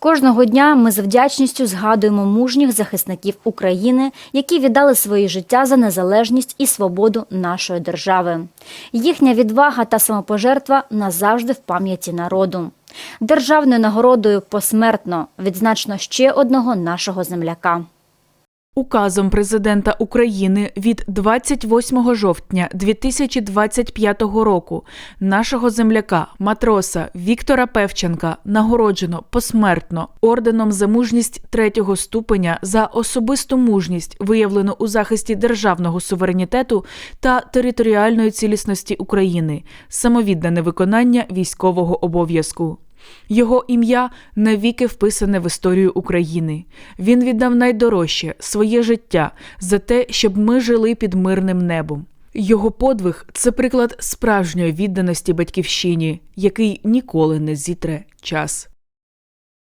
Кожного дня ми з вдячністю згадуємо мужніх захисників України, які віддали своє життя за незалежність і свободу нашої держави. Їхня відвага та самопожертва назавжди в пам'яті народу. Державною нагородою посмертно відзначено ще одного нашого земляка. Указом президента України від 28 жовтня 2025 року нашого земляка, матроса Віктора Певченка нагороджено посмертно орденом за мужність третього ступеня за особисту мужність, виявлену у захисті державного суверенітету та територіальної цілісності України, самовіддане виконання військового обов'язку. Його ім'я навіки вписане в історію України. Він віддав найдорожче своє життя за те, щоб ми жили під мирним небом. Його подвиг це приклад справжньої відданості батьківщині, який ніколи не зітре час.